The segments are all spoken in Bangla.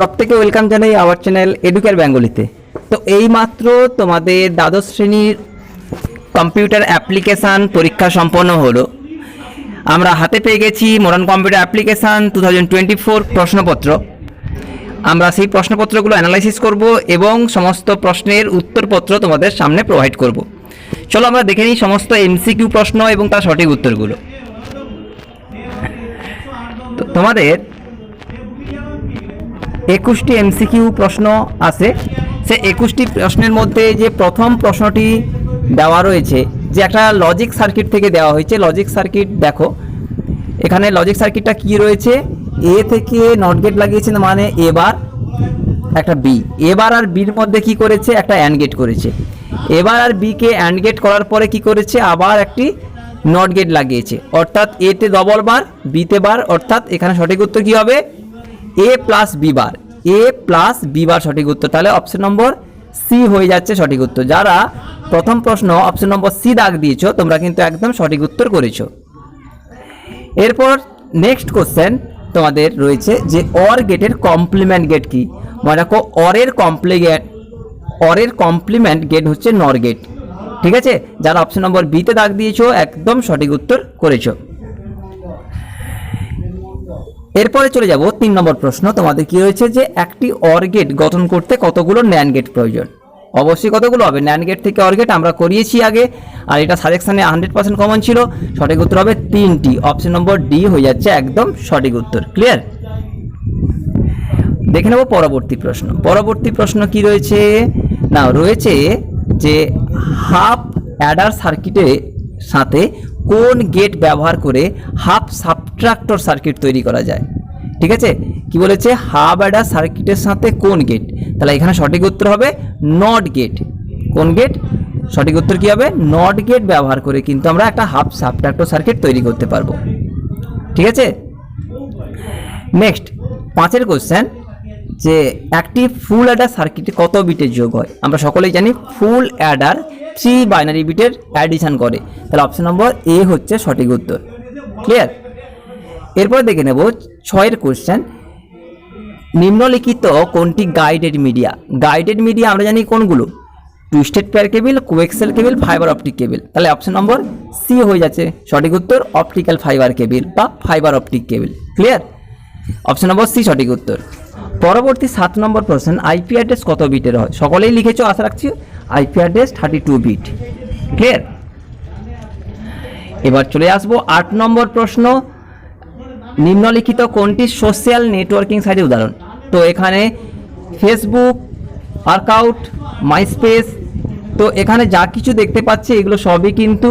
প্রত্যেকে ওয়েলকাম জানাই আওয়ার চ্যানেল এডুকেয়ার বেঙ্গলিতে তো। এই মাত্র তোমাদের দ্বাদশ শ্রেণির কম্পিউটার অ্যাপ্লিকেশান পরীক্ষা সম্পন্ন হলো। আমরা হাতে পেয়ে গেছি modern computer application two thousand twenty four প্রশ্নপত্র। আমরা সেই প্রশ্নপত্রগুলো অ্যানালাইসিস করব এবং সমস্ত প্রশ্নের উত্তরপত্র তোমাদের সামনে প্রোভাইড করব। চলো আমরা দেখে নিই সমস্ত এমসিকিউ প্রশ্ন এবং তার সঠিক উত্তরগুলো। তোমাদের একুশটি এমসিকিউ প্রশ্ন আছে। সে একুশটি প্রশ্নের মধ্যে যে প্রথম প্রশ্নটি দেওয়া রয়েছে, যে একটা লজিক সার্কিট থেকে দেওয়া হয়েছে। লজিক সার্কিট দেখো, এখানে লজিক সার্কিটটা কি রয়েছে? এ থেকে নট গেট লাগিয়েছে মানে এবার একটা বি এবার আর বির মধ্যে কি করেছে? একটা অ্যান্ড গেট করেছে। এবার আর বিকে অ্যান্ড গেট করার পরে কি করেছে? আবার একটি নট গেট লাগিয়েছে। অর্থাৎ এতে ডবল বার বিতে বার অর্থাৎ এখানে সঠিক উত্তর কি হবে? A plus B bar A plus B bar সঠিক উত্তর। তাহলে অপশন নম্বর সি হয়ে যাচ্ছে সঠিক উত্তর। যারা প্রথম প্রশ্ন অপশন নম্বর সি দাগ দিয়েছ, তোমরা কিন্তু একদম সঠিক উত্তর করেছ। এরপর নেক্সট কোশ্চেন তোমাদের রয়েছে যে অর গেটের কমপ্লিমেন্ট গেট কি? মনে রাখো অরের কমপ্লিগেট অরের কমপ্লিমেন্ট গেট হচ্ছে নর গেট ঠিক আছে? যারা অপশন নম্বর বিতে দাগ দিয়েছ, একদম সঠিক উত্তর করেছ। এরপরে চলে যাব তিন নম্বর প্রশ্ন। তোমাদের কি রয়েছে যে একটি অর গেট গঠন করতে কতগুলো ন্যান গেট প্রয়োজন? অবশ্যই কতগুলো হবে? ন্যান গেট থেকে অর গেট আমরা করিয়েছি আগে, আর এটা সাজেকশানে হান্ড্রেড পার্সেন্ট কমন ছিল। সঠিক উত্তর হবে তিনটি। অপশন নম্বর ডি হয়ে যাচ্ছে একদম সঠিক উত্তর। ক্লিয়ার দেখে নেব পরবর্তী প্রশ্ন। পরবর্তী প্রশ্ন কি রয়েছে? না, রয়েছে যে হাফ অ্যাডার সার্কিটের সাথে কোন গেট ব্যবহার করে হাফ সাবট্রাক্টর সার্কিট তৈরি করা যায়? ঠিক আছে? কি বলেছে? হাফ অ্যাডার সার্কিটের সাথে কোন গেট? তাহলে এখানে সঠিক উত্তর হবে নট গেট। কোন গেট? সঠিক উত্তর কি হবে? নট গেট ব্যবহার করে কিন্তু আমরা একটা হাফ সাবট্রাক্টর সার্কিট তৈরি করতে পারব। ঠিক আছে? নেক্সট, পাঁচের কোশ্চেন যে একটি ফুল অ্যাডার সার্কিটে কত বিটের যোগ হয়? আমরা সকলেই জানি ফুল অ্যাডার থ্রি বাইনারি বিটের অ্যাডিশান করে। তাহলে অপশন নম্বর এ হচ্ছে সঠিক উত্তর। ক্লিয়ার এরপর দেখে নেব ছয়ের কোশ্চেন নিম্নলিখিত কোনটি গাইডেড মিডিয়া গাইডেড মিডিয়া আমরা জানি কোনগুলো? Twisted pair cable coaxial cable fibre optic cable তাহলে অপশন নম্বর সি হয়ে যাচ্ছে। সঠিক উত্তর অপটিক্যাল ফাইবার কেবিল বা fibre optic cable clear option number C সঠিক উত্তর। পরবর্তী সাত নম্বর প্রশ্ন আইপি অ্যাড্রেস কত বিটের হয়? সকলেই লিখেছো, আশা রাখছি। IP address thirty two bit clear এবার চলে আসব আট নম্বর প্রশ্ন। নিম্নলিখিত কোনটি সোশ্যাল নেটওয়ার্কিং সাইটের উদাহরণ? তো এখানে ফেসবুক ওয়ার্কআউট মাইস্পেস তো এখানে যা কিছু দেখতে পাচ্ছি, এগুলো সবই কিন্তু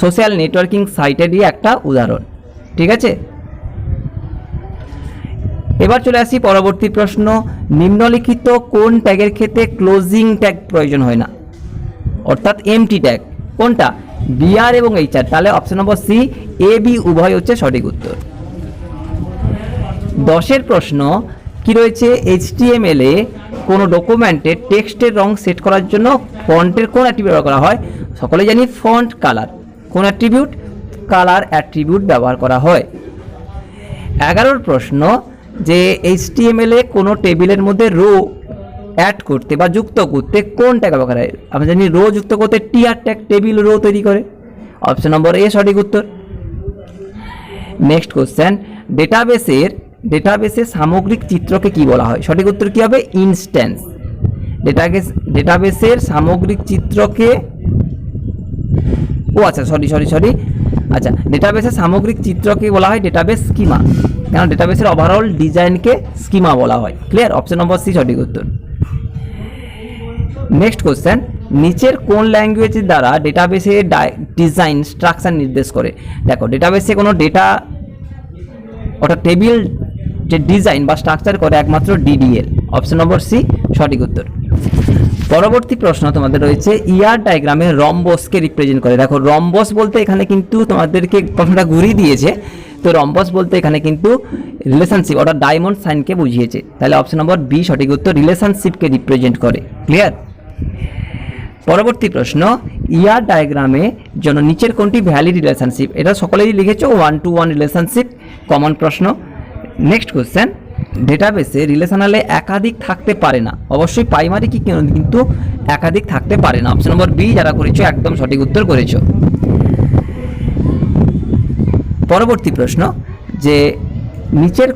সোশ্যাল নেটওয়ার্কিং সাইটেরই একটা উদাহরণ। ঠিক আছে? এবার চলে আসি পরবর্তী প্রশ্ন। নিম্নলিখিত কোন ট্যাগের ক্ষেত্রে ক্লোজিং ট্যাগ প্রয়োজন হয় না? অর্থাৎ এমটি ট্যাগ কোনটা? বিআর এবং এইচআর তাহলে option number C A B উভয় হচ্ছে সঠিক উত্তর। দশের প্রশ্ন, কি রয়েছে এইচটিএমএল এ কোনো ডকুমেন্টে টেক্সটের রং সেট করার জন্য ফন্টের কোন অ্যাট্রিবিউট ব্যবহার করা হয়? সকলে জানি ফন্ট কালার কোন অ্যাট্রিবিউট কালার অ্যাট্রিবিউট ব্যবহার করা হয়। এগারোর প্রশ্ন যে এইচটিএমএল এ কোনো টেবিলের মধ্যে রো অ্যাড করতে বা যুক্ত করতে কোন ট্যাগ ব্যবহার হয়? আমরা জানি রো যুক্ত করতে টিআর ট্যাগ টেবিল রো তৈরি করে। অপশন নম্বর এ সঠিক উত্তর। নেক্সট কোশ্চেন ডেটাবেসের ডেটাবেসের সামগ্রিক চিত্রকে কি বলা হয়? সঠিক উত্তর কী হবে? ইনস্ট্যান্স ডেটাবেস ডেটাবেসের সামগ্রিক চিত্রকে, ও আচ্ছা সরি সরি সরি আচ্ছা ডেটাবেসের সামগ্রিক চিত্রকে বলা হয় ডেটাবেস স্কিমা কেন ডেটাবেসের ওভারঅল ডিজাইনকে স্কিমা বলা হয়। ক্লিয়ার অপশন নম্বর সি সঠিক উত্তর। নেক্সট কোশ্চেন নিচের কোন ল্যাঙ্গুয়েজের দ্বারা ডেটাবেসে ডিজাইন স্ট্রাকচার নির্দেশ করে? দেখো ডেটাবেসে কোনো ডেটা অর্থাৎ টেবিল যে ডিজাইন বা স্ট্রাকচার করে একমাত্র ডিডিএল অপশন নম্বর সি সঠিক উত্তর। পরবর্তী প্রশ্ন তোমাদের রয়েছে ইয়ার ডায়াগ্রামে রম্বসকে রিপ্রেজেন্ট করে। দেখো রম্বস বলতে এখানে কিন্তু তোমাদেরকে প্রশ্নটা ঘুরিয়ে দিয়েছে। তো রম্বস বলতে এখানে কিন্তু রিলেশনশিপ অর্থাৎ ডায়মন্ড সাইনকে বুঝিয়েছে। তাহলে অপশন নম্বর বি সঠিক উত্তর রিলেশনশিপকে রিপ্রেজেন্ট করে। ক্লিয়ার পরবর্তী প্রশ্ন ইয়ার ডায়াগ্রামে জন্য নিচের কোনটি ভ্যালি রিলেশনশিপ এটা সকলেই লিখেছো? One to one relationship common প্রশ্ন। নেক্সট কোশ্চেন ডেটাবেসে রিলেশনালে একাধিক থাকতে পারে না। অবশ্যই প্রাইমারি কি কিন্তু একাধিক থাকতে পারে না। অপশন নম্বর বি যারা করেছ, একদম সঠিক উত্তর করেছ। পরবর্তী প্রশ্ন, যে নিচের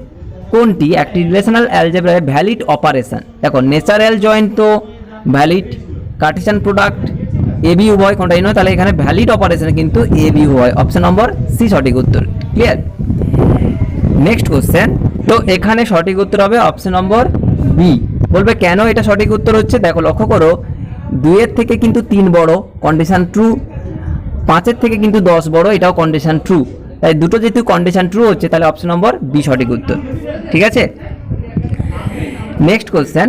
কোনটি একটি রিলেশনাল অ্যালজেব্রায় ভ্যালিড অপারেশন দেখো নেচারাল জয়েন্ট তো valid cartesian product A B উভয় কোনটাই নয়, তাহলে এখানে ভ্যালিড অপারেশন কিন্তু এ বি উভয়। অপশন নম্বর সি সঠিক উত্তর। ক্লিয়ার নেক্সট কোশ্চেন তো এখানে সঠিক উত্তর হবে অপশন নম্বর বি বলবে, কেন এটা সঠিক উত্তর হচ্ছে? দেখো, লক্ষ্য করো, দুইয়ের থেকে কিন্তু তিন বড় কন্ডিশন ট্রু পাঁচের থেকে কিন্তু দশ বড়, এটাও কন্ডিশন ট্রু তাই দুটো যেহেতু কন্ডিশন ট্রু হচ্ছে, তাহলে অপশন নম্বর বি সঠিক উত্তর। ঠিক আছে? নেক্সট কোশ্চেন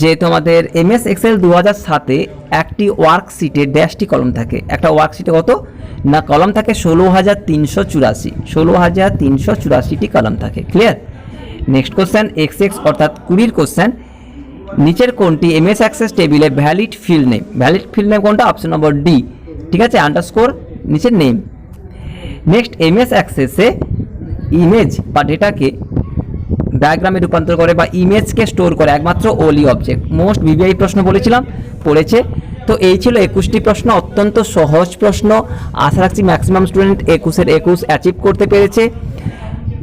যে তোমাদের এমএস এক্সেল দু হাজার সাতে একটি ওয়ার্কশিটে ড্যাশটি কলম থাকে। একটা ওয়ার্কশিটে কত? না, কলম থাকে ষোলো হাজার তিনশো চুরাশি। ষোলো হাজার তিনশো চুরাশিটি কলম থাকে। Clear next question X X অর্থাৎ কুড়ির কোশ্চেন নিচের কোনটি এমএস অ্যাক্সেস টেবিলে valid field name valid field name কোনটা? অপশন নম্বর ডি ঠিক আছে আন্ডারস্কোর নিচের নেম নেক্সট এমএস অ্যাক্সেসে ইমেজ বা ডেটাকে ডায়াগ্রামে রূপান্তর করে বা ইমেজকে স্টোর করে একমাত্র ওলি অবজেক্ট মোস্ট ভিভিআই প্রশ্ন বলেছিলাম, পড়েছে। তো এই ছিল একুশটি প্রশ্ন, অত্যন্ত সহজ প্রশ্ন। আশা রাখছি ম্যাক্সিমাম স্টুডেন্ট একুশের একুশ অ্যাচিভ করতে পেরেছে।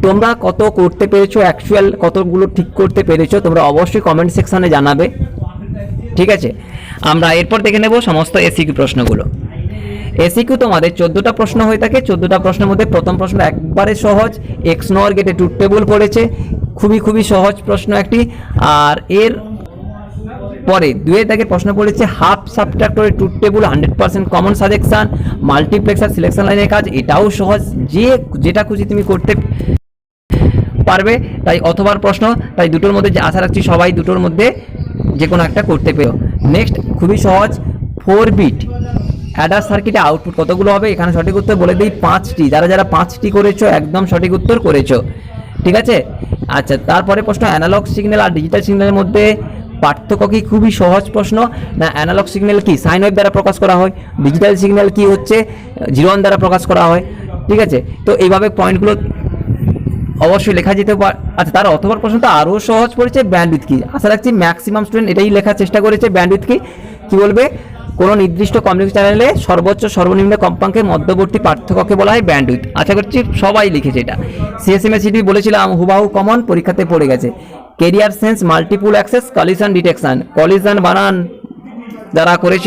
তোমরা কত করতে পেরেছ অ্যাকচুয়াল কতগুলো ঠিক করতে পেরেছ, তোমরা অবশ্যই কমেন্ট সেকশানে জানাবে। ঠিক আছে? আমরা এরপর দেখে নেব সমস্ত এসিকিউ প্রশ্নগুলো। এসিকিউ তোমাদের চোদ্দোটা প্রশ্ন হয়ে থাকে। চোদ্দোটা প্রশ্নের মধ্যে প্রথম প্রশ্ন একবারে সহজ। এক্স নর গেটে টুট টেবল পড়েছে। খুবই খুবই সহজ প্রশ্ন একটি। আর এর পরে দুয়ে দাগের প্রশ্ন পড়েছে হাফ সাবট্রাক্টরের টুট table hundred percent common suggestion multiplexer selection লাইনের কাজ, এটাও সহজ। যে যেটা খুশি তুমি করতে পারবে, তাই অথবার প্রশ্ন, তাই দুটোর মধ্যে যে আশা রাখছি সবাই দুটোর মধ্যে যে কোনো একটা করতে পেরো। নেক্সট খুবই সহজ ফোর বিট অ্যাডার সার্কিটে আউটপুট কতগুলো হবে? এখানে সঠিক উত্তর বলে দিই পাঁচটি। যারা যারা পাঁচটি করেছ, একদম সঠিক উত্তর করেছ। ঠিক আছে? আচ্ছা তারপরে প্রশ্ন অ্যানালগ সিগন্যাল আর ডিজিটাল সিগন্যালের মধ্যে পার্থক্য কি? খুবই সহজ প্রশ্ন। না অ্যানালগ সিগন্যাল কি? সাইন ওয়েভ দ্বারা প্রকাশ করা হয়। ডিজিটাল সিগন্যাল কি হচ্ছে? জিরো দ্বারা প্রকাশ করা হয়। ঠিক আছে? তো এইভাবে পয়েন্টগুলো অবশ্যই লেখা যেতে পারে আচ্ছা তার অথবা প্রশ্নটা আরও সহজ পড়েছে ব্যান্ডউইথ কি আশা রাখছি ম্যাক্সিমাম স্টুডেন্ট এটাই লেখার চেষ্টা করেছে ব্যান্ডউইথ কি কী বলবে? কোনো নির্দিষ্ট কমিউনিকেশন চ্যানেলে সর্বোচ্চ সর্বনিম্ন কম্পাঙ্কের মধ্যবর্তী পার্থক্যকে বলা হয় ব্যান্ডউইথ আশা করছি সবাই লিখেছে এটা। সিএসএমএ সিটি বলেছিলাম, হুবাহু কমন পরীক্ষাতে পড়ে গেছে। Carrier sense multiple access collision detection collision বানান যারা করেছ,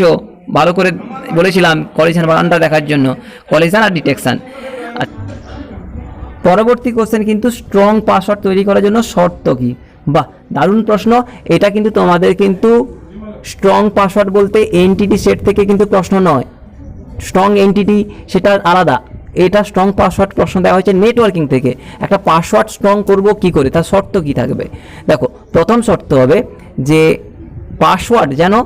ভালো করে বলেছিলাম কলিশন বানানটা দেখার জন্য। কলিশন আর ডিটেকশন পরবর্তী কোশ্চেন কিন্তু স্ট্রং পাসওয়ার্ড তৈরি করার জন্য শর্ত কি? বাহ, দারুণ প্রশ্ন। এটা কিন্তু তোমাদের কিন্তু স্ট্রং পাসওয়ার্ড বলতে এনটিটি সেট থেকে কিন্তু প্রশ্ন নয়। স্ট্রং এনটিটি সেটা আলাদা। এটা স্ট্রং পাসওয়ার্ড প্রশ্ন দেওয়া হয়েছে নেটওয়ার্কিং থেকে। একটা পাসওয়ার্ড স্ট্রং করব কি করে? তার শর্ত কি থাকবে? দেখো, প্রথম শর্ত হবে যে পাসওয়ার্ড যেন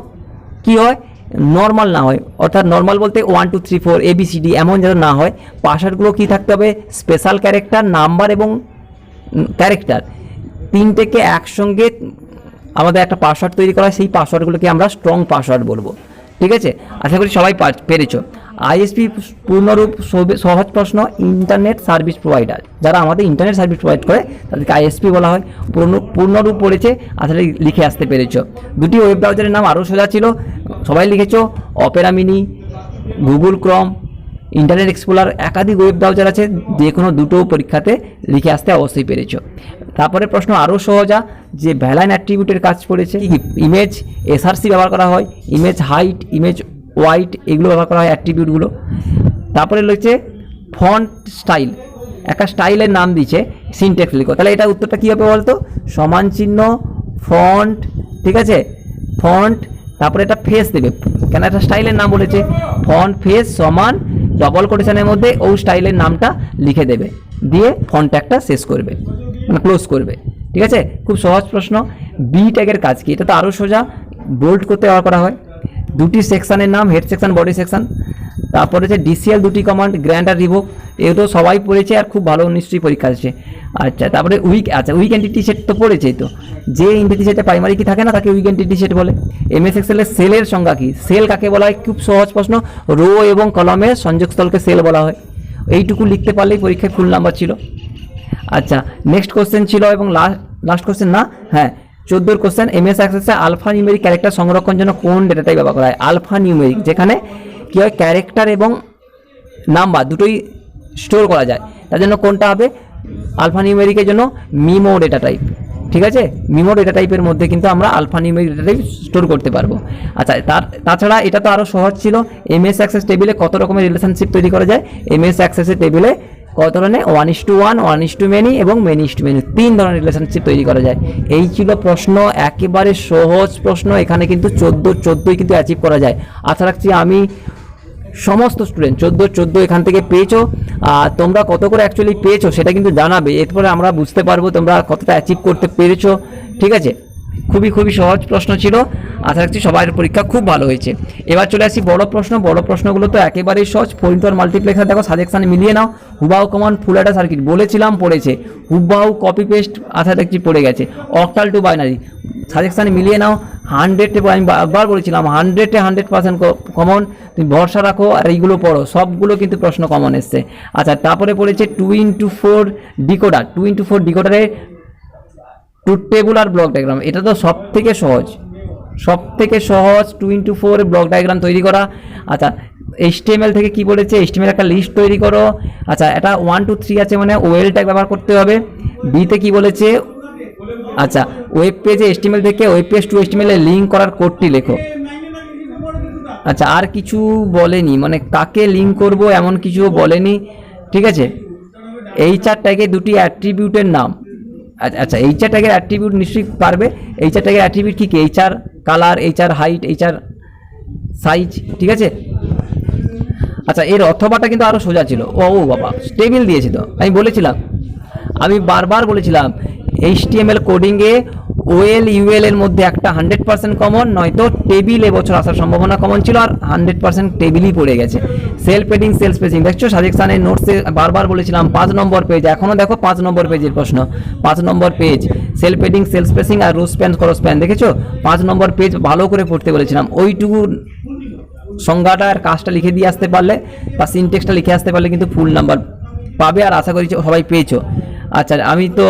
কি হয়? নর্মাল না হয়। অর্থাৎ নর্মাল বলতে one two three four A B C D এমন যেন না হয় পাসওয়ার্ডগুলো কী থাকতে হবে? স্পেশাল ক্যারেক্টার নাম্বার এবং ক্যারেক্টার তিনটেকে একসঙ্গে আমাদের একটা পাসওয়ার্ড তৈরি করা হয়, সেই পাসওয়ার্ডগুলোকে আমরা স্ট্রং পাসওয়ার্ড বলব। ঠিক আছে? আশা করি সবাই পার- পেরেছ। আইএসপি পূর্ণরূপ সহজ প্রশ্ন ইন্টারনেট সার্ভিস প্রোভাইডার যারা আমাদের ইন্টারনেট সার্ভিস প্রোভাইড করে তাদেরকে আইএসপি বলা হয়। পূর্ণ পূর্ণরূপ পড়েছে আসলে লিখে আসতে পেরেছ। দুটি ওয়েব ব্রাউজারের নাম আরও সোজা ছিল সবাই লিখেছো, Opera Mini, Google Chrome, Internet Explorer, একাধিক ওয়েব ব্রাউজার আছে, যে কোনো দুটো পরীক্ষাতে লিখে আসতে অবশ্যই পেরেছ। তারপরে প্রশ্ন আরও সহজা যে ভ্যালাইন অ্যাট্রিবিউটের কাজ পড়েছে ইমেজ এসআরসি ব্যবহার করা হয় ইমেজ হাইট ইমেজ হোয়াইট এগুলো ব্যবহার করা হয় অ্যাট্রিবিউটগুলো। তারপরে রয়েছে ফন্ট স্টাইল একটা স্টাইলের নাম দিচ্ছে সিনটেক্স লিখো। তাহলে এটা উত্তরটা কী হবে বলতো? সমান চিহ্ন ফন্ট ঠিক আছে? ফন্ট তারপরে এটা ফেস দেবে। কেন একটা স্টাইলের নাম বলেছে? ফন্ট ফেস সমান ডবল কোটেশনের মধ্যে ওই স্টাইলের নামটা লিখে দেবে। দিয়ে ফন্ট একটা শেষ করবে। মানে ক্লোজ করবে। ঠিক আছে? খুব সহজ প্রশ্ন। বি ট্যাগের কাজ কি? এটা তো আরও সোজা। বোল্ড করতে ব্যবহার করা হয়। দুটি সেকশানের নাম হেড সেকশন বডি সেকশন তারপরে হচ্ছে ডিসিএল দুটি কমান্ড গ্র্যান্ড আর রিভোক এগুলো সবাই পড়েছে আর খুব ভালো নিশ্চয়ই পরীক্ষা আসছে আচ্ছা তারপরে উইক আচ্ছা উইক এন্টিটি সেট তো পড়েছেই তো। যে এন্টিটি সেটে প্রাইমারি কি থাকে না, তাকে উইক এন্টিটি সেট বলে। এমএস এক্সেলের সেলের সংজ্ঞা কি? সেল কাকে বলা হয়? খুব সহজ প্রশ্ন। রো এবং কলমের সংযোগস্থলকে সেল বলা হয়। এইটুকু লিখতে পারলেই পরীক্ষায় ফুল নাম্বার ছিল। আচ্ছা নেক্সট কোশ্চেন ছিল এবং লাস্ট লাস্ট কোশ্চেন না? হ্যাঁ চোদ্দোর কোশ্চেন এমএস অ্যাক্সেসে আলফা নিউমেরিক ক্যারেক্টার সংরক্ষণ জন্য কোন ডেটাটাই ব্যবহার করা হয়? আলফা নিউমেরিক যেখানে কী হয়? ক্যারেক্টার এবং নাম্বার দুটোই স্টোর করা যায়। তার জন্য কোনটা হবে? আলফা নিউমেরিকের জন্য মিমো ডেটা টাইপ ঠিক আছে? মিমো ডেটা টাইপের মধ্যে কিন্তু আমরা alphanumeric data type store করতে পারব। আচ্ছা তার তাছাড়া এটা তো আরও সহজ ছিল। এমএস অ্যাক্সেস টেবিলে কত রকমের রিলেশনশিপ তৈরি করা যায়? এমএস অ্যাক্সেসের টেবিলে কত ধরনের? One is to one one is to many এবং মেনি ইস টু মেনি তিন ধরনের রিলেশনশিপ তৈরি করা যায়। এই ছিল প্রশ্ন, একেবারে সহজ প্রশ্ন। এখানে কিন্তু চোদ্দ, চোদ্দোই কিন্তু অ্যাচিভ করা যায়। আশা রাখছি আমি সমস্ত স্টুডেন্ট চোদ্দ চোদ্দ এখান থেকে পেয়েছ। আর তোমরা কত করে অ্যাকচুয়ালি পেয়েছ সেটা কিন্তু জানাবে। এরপরে আমরা বুঝতে পারব তোমরা কতটা অ্যাচিভ করতে পেরেছ। ঠিক আছে? খুবই খুবই সহজ প্রশ্ন ছিল। আশা রাখছি সবার পরীক্ষা খুব ভালো হয়েছে। এবার চলে আসি বড় প্রশ্ন। বড় প্রশ্নগুলো তো একেবারেই সহজ। পরিন্তর মাল্টিপ্লেক্সার দেখো সাজেকশানে মিলিয়ে নাও। হুবাহু কমন ফুল একটা সার্কিট বলেছিলাম, পড়েছে। হুবাহু কপি পেস্ট আশা দেখছি পড়ে গেছে। অক্টাল টু বাইনারি সাজেকশানে মিলিয়ে নাও হান্ড্রেডে আমি বারবার বলেছিলাম হান্ড্রেডে হান্ড্রেড পার্সেন্ট কমন তুমি ভরসা রাখো আর এইগুলো পড়ো, সবগুলো কিন্তু প্রশ্ন কমন এসছে। আচ্ছা তারপরে পড়েছে two into four decoder two into four ডিকোডারে টু টেবুল আর ব্লক ডায়াগ্রাম এটা তো সব থেকে সহজ সব থেকে সহজ two into four block diagram তৈরি করা। আচ্ছা এইচটিএমএল থেকে কি বলেছে? এইচটিএমএল একটা লিস্ট তৈরি করো। আচ্ছা এটা ওয়ান টু থ্রি আছে মানে ওয়েল ট্যাগ ব্যবহার করতে হবে। বিতে কি বলেছে? আচ্ছা ওয়েব পেজে এস্টিমেল থেকে ওয়েব পেজ টু এস্টিমেলে লিঙ্ক করার কোডটি লেখো। আচ্ছা আর কিছু বলেনি মানে কাকে লিঙ্ক করব এমন কিছু বলেনি, ঠিক আছে? এই চার ট্যাগে দুটি অ্যাট্রিবিউটের নাম। আচ্ছা এই চার ট্যাগের অ্যাট্রিবিউট নিশ্চয়ই পারবে। এই চার ট্যাগের অ্যাট্রিবিউট কী কী? এই চার কালার এই চার হাইট এই চার সাইজ ঠিক আছে? আচ্ছা এর অথবাটা কিন্তু আরও সোজা ছিল। ও ও, বাবা টেবিল দিয়েছে তো। আমি বলেছিলাম। আমি বারবার বলেছিলাম এইচটিএমএল কোডিংয়ে ওএল ইউএল এর মধ্যে একটা হান্ড্রেড পার্সেন্ট কমন নয়তো টেবিল এবছর আসার সম্ভাবনা কমন ছিল আর হান্ড্রেড পার্সেন্ট টেবিলই পড়ে গেছে। সেলফ পেডিং সেলফ স্পেসিং দেখছ সাজেকশানের নোটসে বারবার বলেছিলাম, পাঁচ নম্বর পেজ এখনও দেখো পাঁচ নম্বর পেজের প্রশ্ন। পাঁচ নম্বর page cell padding cell spacing আর রুস প্যান ক্রস প্যান দেখেছ? পাঁচ নম্বর পেজ ভালো করে পড়তে বলেছিলাম। ওইটুকু সংজ্ঞাটা আর কাজটা লিখে দিয়ে আসতে পারলে বা সিনটেক্সটা লিখে আসতে পারলে কিন্তু ফুল নাম্বার পাবে আর আশা করি সবাই পেয়েছ। আচ্ছা আমি তো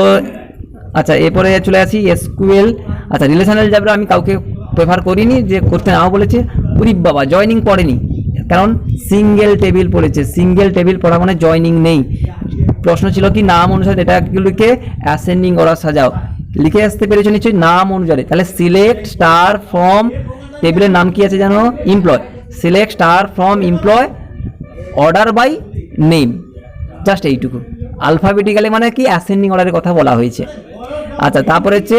আচ্ছা এরপরে চলে আসি এসকিউএল। আচ্ছা রিলেশনাল যাবে আমি কাউকে প্রেফার করিনি, যে করতে নাও বলেছে। উরিপ বাবা জয়নিং পড়েনি। কারণ সিঙ্গেল টেবিল পড়েছে। সিঙ্গেল টেবিল পড়া মানে জয়নিং নেই। প্রশ্ন ছিল কি, নাম অনুসারে ডেটাগুলিকে অ্যাসেন্ডিং অর্ডার সাজাও। লিখে আসতে পেরেছ নিশ্চয়ই নাম অনুসারে। তাহলে সিলেক্ট স্টার ফ্রম টেবিলের নাম কি আছে জানো? Employee select star from employee order by name just এইটুকু। আলফাবেটিক্যালি মানে কি অ্যাসেন্ডিং অর্ডারের কথা বলা হয়েছে। আচ্ছা তারপরে হচ্ছে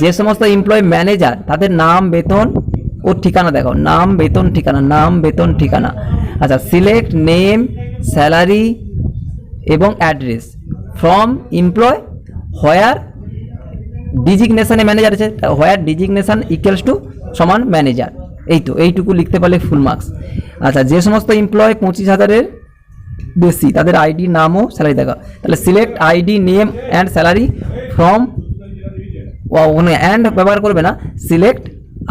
যে সমস্ত এমপ্লয় ম্যানেজার তাদের নাম, বেতন ও ঠিকানা দেখো। নাম, বেতন, ঠিকানা, নাম, বেতন, ঠিকানা। আচ্ছা সিলেক্ট নেম স্যালারি এবং অ্যাড্রেস ফ্রম এমপ্লয় হোয়ার ডিজিগনেশনে ম্যানেজার আছে হোয়ার ডিজিগনেশান ইকুয়ালস টু সমান ম্যানেজার এই তো, এইটুকু লিখতে পারলে ফুল মার্কস আচ্ছা যে সমস্ত এমপ্লয় পঁচিশ হাজারের বেশি, তাদের আইডি নাম ও স্যালারি দেখা। তাহলে select ID name and salary from ওখানে অ্যান্ড ব্যবহার করবে না। Select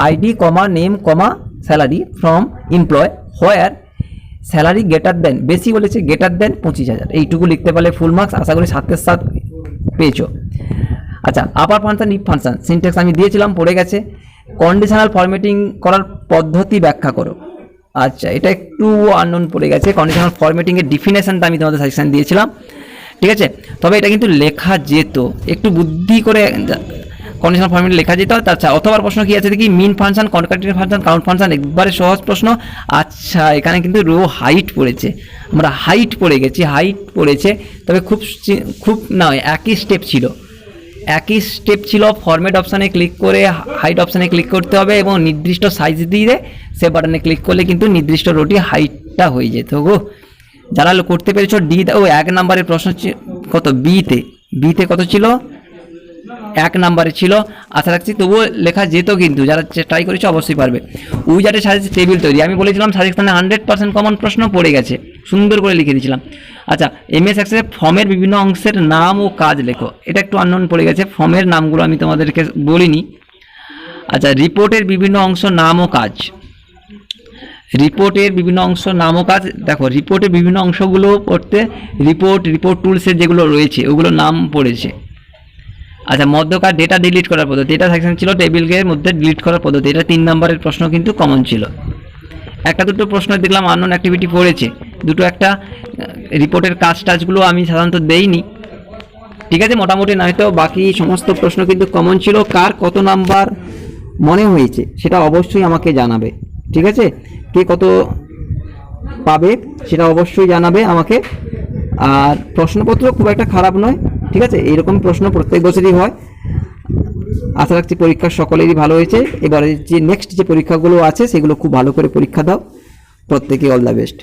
ID comma name comma salary from employee where salary greater than বেশি বলেছে গেটার দেন পঁচিশ হাজার। এইটুকু লিখতে পারলে ফুল মার্কস আশা করি সাতের সাত পেয়েছ। আচ্ছা upper function if function syntax আমি দিয়েছিলাম, পড়ে গেছে। কন্ডিশনাল ফরম্যাটিং করার পদ্ধতি ব্যাখ্যা করো। আচ্ছা এটা একটু আননোন পড়ে গেছে। কন্ডিশনাল ফরম্যাটিংয়ের ডিফিনেশনটা আমি তোমাদের সাজেশন দিয়েছিলাম। ঠিক আছে? তবে এটা কিন্তু লেখা যেত। একটু বুদ্ধি করে কন্ডিশনাল ফর্মেটে লেখা যেত আচ্ছা অথবা প্রশ্ন কি আছে দেখি? Mean function concat function count function একবারে সহজ প্রশ্ন। আচ্ছা এখানে কিন্তু রো হাইট পড়েছে। আমরা হাইট পড়ে গেছি হাইট পড়েছে। তবে খুব খুব নয় একই স্টেপ ছিল। একই স্টেপ ছিল ফরম্যাট অপশানে ক্লিক করে হাইট অপশানে ক্লিক করতে হবে এবং নির্দিষ্ট সাইজ দিয়ে সে বাটনে ক্লিক করলে কিন্তু নির্দিষ্ট রোটি হাইটটা হয়ে যেত গো। যারা করতে পেরেছ ডি ও এক নাম্বারের প্রশ্ন কত? বিতে বিতে কত ছিল? এক নাম্বারে ছিল। আশা রাখছি তবুও লেখা যেত কিন্তু, যারা ট্রাই করেছে অবশ্যই পারবে। উইজারে সাজেস্ট টেবিল তৈরি। আমি বলেছিলাম সাজেশনে হান্ড্রেড পার্সেন্ট কমন প্রশ্ন পড়ে গেছে। সুন্দর করে লিখে দিয়েছিলাম। আচ্ছা এম এস অ্যাক্সেসে ফর্মের বিভিন্ন অংশের নাম ও কাজ লেখো। এটা একটু আননোন পড়ে গেছে। ফর্মের নামগুলো আমি তোমাদেরকে বলিনি। আচ্ছা রিপোর্টের বিভিন্ন অংশ নাম ও কাজ। রিপোর্টের বিভিন্ন অংশ নাম ও কাজ। দেখো রিপোর্টের বিভিন্ন অংশগুলো পড়তে রিপোর্ট রিপোর্ট টুলসের যেগুলো রয়েছে ওগুলো নাম পড়েছে। আচ্ছা মধ্যকার ডেটা ডিলিট করার পদ্ধতি। এটা সেকশন ছিল টেবিলের মধ্যে ডিলিট করার পদ্ধতি। এটা তিন নম্বরের প্রশ্ন কিন্তু কমন ছিল। একটা দুটো প্রশ্ন দেখলাম আননোন অ্যাক্টিভিটি পড়েছে। দুটো একটা রিপোর্টের কাজ টাজগুলো আমি সাধারণত দেইনি। ঠিক আছে, মোটামুটি নয়তো বাকি সমস্ত প্রশ্ন কিন্তু কমন ছিল। কার কত নাম্বার মনে হয়েছে, সেটা অবশ্যই আমাকে জানাবে। ঠিক আছে? কে কত পাবে, সেটা অবশ্যই জানাবে আমাকে। আর প্রশ্নপত্র খুব একটা খারাপ নয়। ঠিক আছে? এইরকম প্রশ্ন প্রত্যেক বছরই হয়। আশা রাখছি পরীক্ষা সকলেরই ভালো হয়েছে। এবারে যে নেক্সট যে পরীক্ষাগুলো আছে, সেগুলো খুব ভালো করে পরীক্ষা দাও। প্রত্যেকে অল দ্য বেস্ট